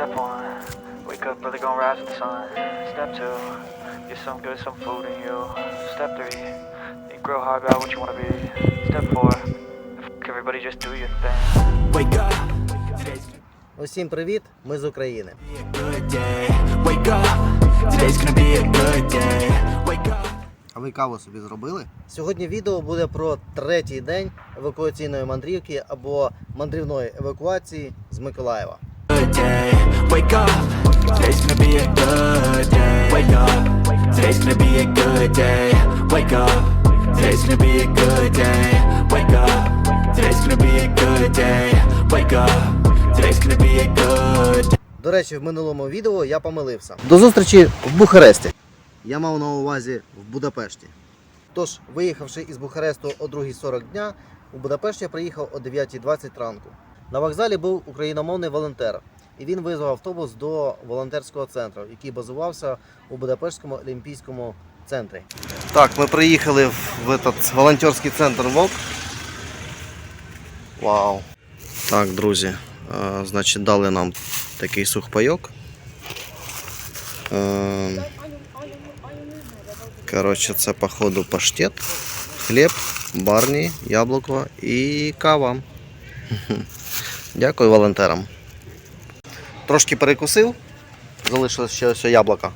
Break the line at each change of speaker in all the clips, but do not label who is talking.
Step one, wake up early, gonna rise with the sun. Step two, get some good, some food in you. Step three, think real hard about what you wanna be. Step four, fuck everybody, just do your thing.
Wake up.
Усім привіт! Ми з України. А ви каву собі зробили? Сьогодні відео буде про третій день евакуаційної мандрівки або мандрівної евакуації з Миколаєва.
Good day. Wake up. Today's gonna be a good day. Wake up. Today's gonna be a good day. Wake up. Today's gonna be a good day. Wake up. Today's gonna be a good day. Wake up. Today's gonna be a good day.
До речі, в минулому відео я помилився. До зустрічі в Бухаресті. Я мав на увазі в Будапешті. Тож, виїхавши із Бухаресту о 2.40 дня, у Будапешт я приїхав о 9.20 ранку. На вокзалі був україномовний волонтер, і він визвав автобус до волонтерського центру, який базувався у Будапештському олімпійському центрі. Так, ми приїхали в, этот волонтерський центр ВОК. Вау. Так, друзі, е, значить, дали нам такий сухпайок. Е, Коротше, це походу паштет, хліб, барні, яблуко і кава. Дякую волонтерам. Трошки перекусив, залишилось ще ось яблука.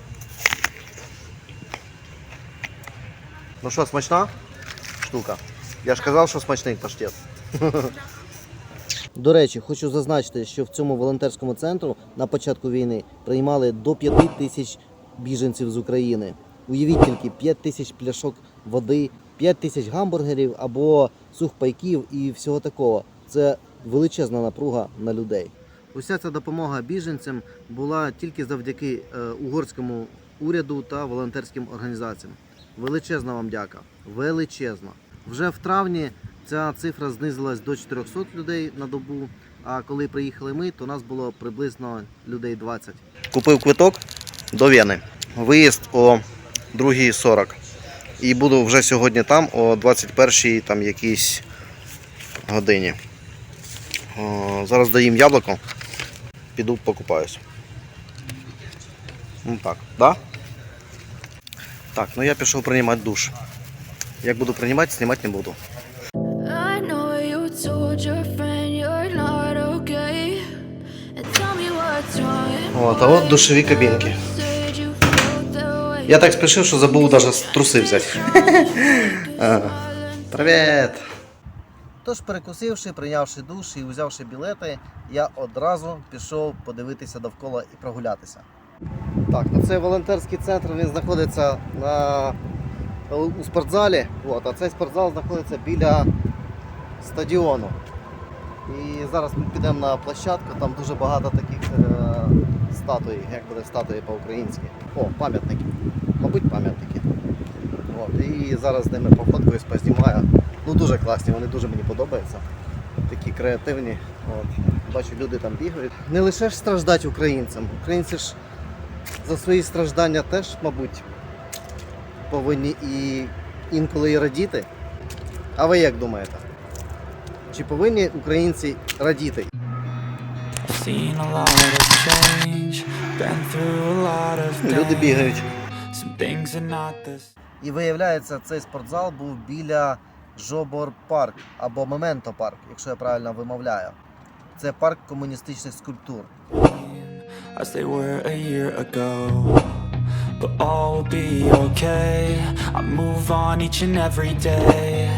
Ну що, смачна штука? Я ж казав, що смачний паштет. До речі, хочу зазначити, що в цьому волонтерському центру на початку війни приймали до 5 тисяч біженців з України. Уявіть тільки 5 тисяч пляшок води, 5 тисяч гамбургерів або сухпайків і всього такого. Це величезна напруга на людей. Уся ця допомога біженцям була тільки завдяки е, угорському уряду та волонтерським організаціям. Величезна вам дяка. Величезна. Вже в травні ця цифра знизилась до 400 людей на добу. А коли приїхали ми, то нас було приблизно людей 20. Купив квиток до Вени. Виїзд о 2.40. І буду вже сьогодні там о 21 там якійсь годині. О, зараз доїм яблуко. Піду покупаюсь. Ну так, да? Так, ну я пішов приймати душ. Як буду приймати, знімати не буду.
I know you told your friend you're not okay. And tell me what's wrong.
От, а от душові кабінки.
Said you felt that way.
Я так спішив, що забув навіть труси взяти. Привіт! Тож, перекусивши, прийнявши душ і взявши білети, я одразу пішов подивитися довкола і прогулятися. Так, ну це волонтерський центр, він знаходиться на, у спортзалі, от, а цей спортзал знаходиться біля стадіону. І зараз ми підемо на площадку, там дуже багато таких е, статуй, як буде статуї по-українськи. О, пам'ятники. Мабуть, пам'ятники. І зараз з ними пофоткаюсь, познімаю. Ну дуже класні, вони дуже мені подобаються. Такі креативні. От. Бачу, люди там бігають. Не лише ж страждати українцям. Українці ж за свої страждання теж, мабуть, повинні і інколи і радіти. А ви як думаєте? Чи повинні українці радіти? Люди бігають. І виявляється, цей спортзал був біля Жобор Парк або Мементо Парк, якщо я правильно вимовляю. Це парк комуністичних скульптур.
same as they were a year ago. But all will be okay. I move on each and every day.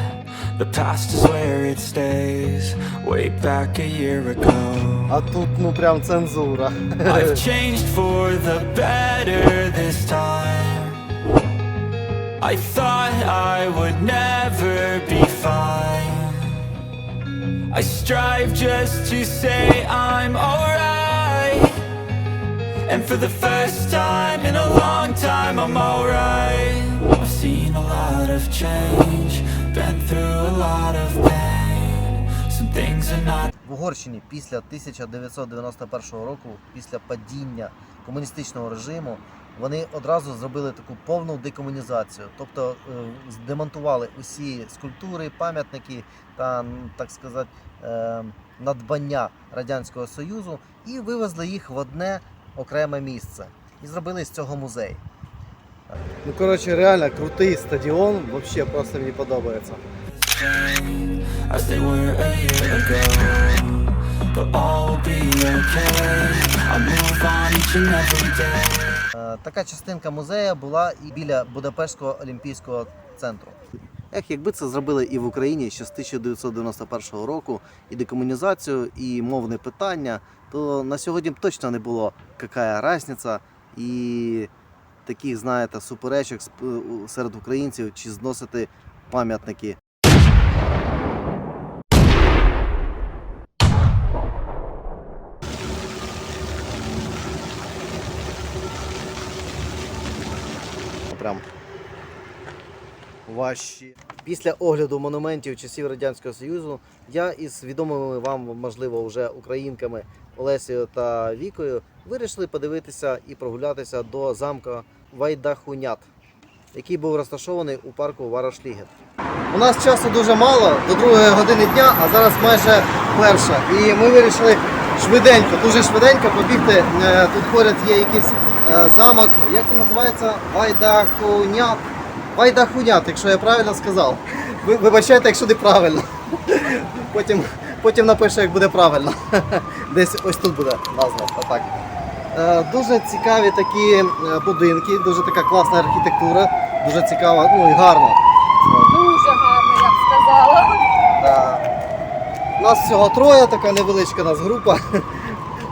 The past is where it stays. Way back a year ago.
А тут ну прям цензура.
I've changed for the better this time. I thought I would never be fine. I strive just to say I'm alright. And for the first time in a long time, I'm alright. I've seen a lot of change, been through a lot of pain. Some things are not.
В Угорщині після 1991 року, після падіння комуністичного режиму, вони одразу зробили таку повну декомунізацію, тобто е, демонтували усі скульптури, пам'ятники та, так сказати, е, надбання Радянського Союзу і вивезли їх в одне окреме місце. І зробили з цього музей. Ну, коротше, реально крутий стадіон, взагалі просто мені подобається.
But all will be okay. I move on each and every day.
Е, Така частинка музею була і біля Будапештського олімпійського центру. Ех, якби це зробили і в Україні ще з 1991 року, і декомунізацію, і мовне питання, то на сьогодні б точно не було яка різниця і таких, знаєте, суперечок серед українців чи зносити пам'ятники. Прям важчі. Після огляду монументів часів Радянського Союзу я із відомими вам, можливо, вже українками Олесею та Вікою вирішили подивитися і прогулятися до замка Вайдахунят, який був розташований у парку Варашлігет. У нас часу дуже мало до другої години дня, а зараз майже перша. І ми вирішили швиденько, дуже швиденько побігти. Е, Тут поряд є якийсь е, замок. Як він називається? Вайдахунят. Вайдахунят, якщо я правильно сказав. Ви вибачайте, якщо неправильно. Потім, потім напишу, як буде правильно. Десь ось тут буде назва. Отак. Е, Дуже цікаві такі е, будинки, дуже така класна архітектура, дуже цікава, ну і гарна.
Дуже гарно, я б сказала.
Да. Нас всього троє, така невеличка нас група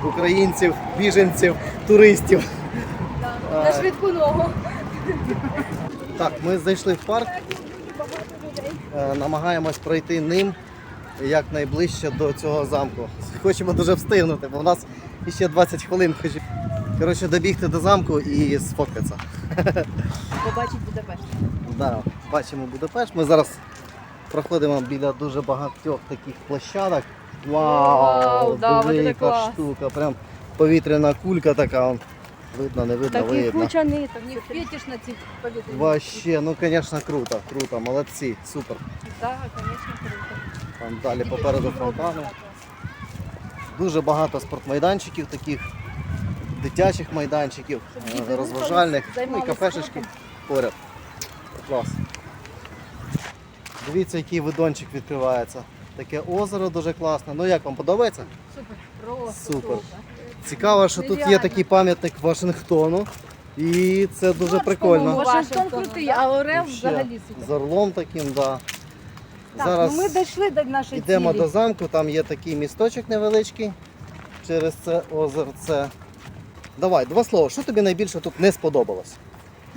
українців, біженців, туристів.
На швидку ногу.
Так, ми зайшли в парк, е, намагаємось пройти ним якнайближче до цього замку. Хочемо дуже встигнути, бо в нас ще 20 хвилин. Коротше, добігти до замку і сфоткатися.
Побачить Будапешт.
Да, бачимо Будапешт. Ми зараз проходимо біля дуже багатьох таких площадок. Вау!
Вау, да,
яка штука. Прям повітряна кулька така. Видно, не видно,
Таких
видно.
куча ниток. Не вп'єтеш на ці повітряні.
Вообще, ну звісно, круто, круто, молодці, супер.
Так, звісно, круто.
Там далі попереду фонтани. Дуже багато спортмайданчиків таких, дитячих майданчиків,
Щоб
е,
діти
розважальних,
рухались,
ну і кафешечки
спортом.
поряд. Клас. Дивіться, який видончик відкривається. Таке озеро дуже класне. Ну як вам подобається?
Супер, просто
Супер.
супер.
Цікаво, що тут є такий пам'ятник Вашингтону. І це дуже прикольно.
Вашингтон крутий, а Орел взагалі супер.
З орлом таким, да.
Так,
Зараз
ну ми дійшли до нашої
йдемо
цілі.
до замку, там є такий місточок невеличкий через це озерце. Давай, два слова, що тобі найбільше тут не сподобалось?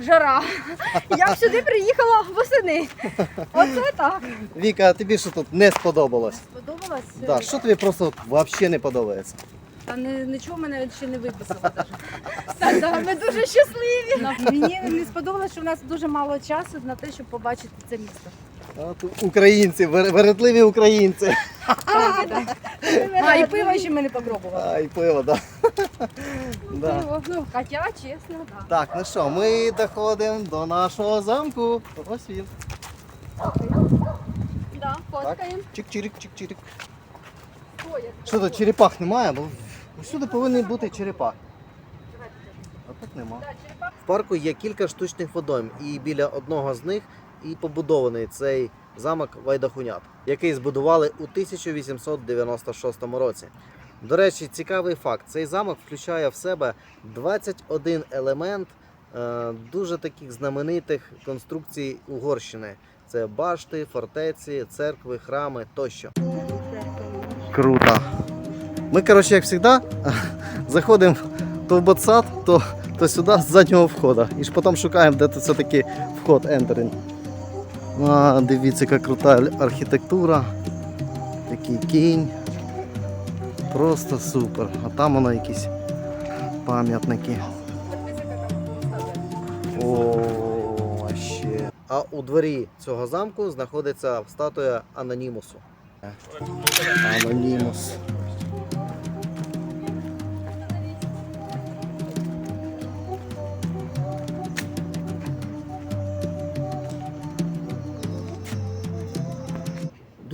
Жара. Я б сюди приїхала восени. Оце так.
Віка, а тобі що тут не сподобалось?
Сподобалось?
Да, що тобі просто взагалі не подобається?
Та не, нічого мене ще не виписало. навіть.
Так, да, ми дуже щасливі.
Мені не сподобалось, що в нас дуже мало часу на те, щоб побачити це місто.
Українці, вер- вередливі українці.
А, і пиво ще ми не попробували.
А, і пиво, да. да.
Пиво, ну, Хоча, чесно, так.
Так, ну що, ми доходимо до нашого замку. Ось він.
Да,
Так.
фоткаємо.
Чик-чирик, чик-чирик. Що тут черепах немає? Бо всюди повинен бути черепах. А тут нема. В парку є кілька штучних водойм, і біля одного з них і побудований цей замок Вайдахунят, який збудували у 1896 році. До речі, цікавий факт: цей замок включає в себе 21 елемент е, дуже таких знаменитих конструкцій Угорщини. Це башти, фортеці, церкви, храми тощо. Круто. Ми, коротше, як завжди, заходимо то в ботсад, то, то сюди з заднього входу. І ж потім шукаємо, де тут все-таки вход ентеринг. А, дивіться, яка крута архітектура. Такий кінь. Просто супер. А там воно якісь пам'ятники. О, ще. А у дворі цього замку знаходиться статуя Анонімусу. Анонімус.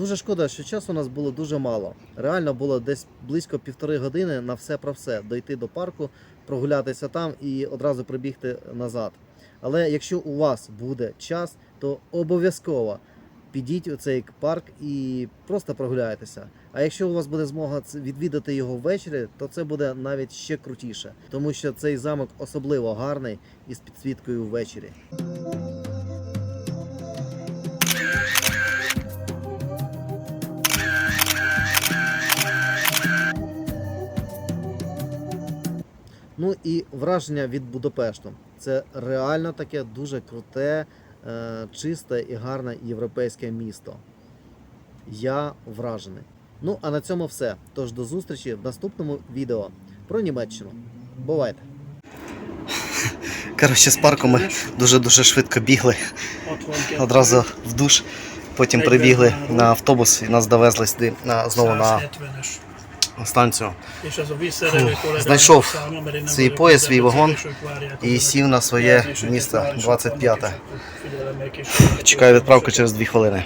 Дуже шкода, що часу у нас було дуже мало. Реально було десь близько півтори години на все про все дойти до парку, прогулятися там і одразу прибігти назад. Але якщо у вас буде час, то обов'язково підіть у цей парк і просто прогуляйтеся. А якщо у вас буде змога відвідати його ввечері, то це буде навіть ще крутіше, тому що цей замок особливо гарний із підсвіткою ввечері. Ну і враження від Будапешту. Це реально таке дуже круте, е, чисте і гарне європейське місто. Я вражений. Ну а на цьому все. Тож до зустрічі в наступному відео про Німеччину. Бувайте! Коротше, з парку ми дуже-дуже швидко бігли. Одразу в душ. Потім прибігли на автобус і нас довезли сюди на, знову на
170-es.
Станцію. Знайшов свій пояс, свій вагон і сів на своє місце 25-те. Чекаю відправку через 2 хвилини.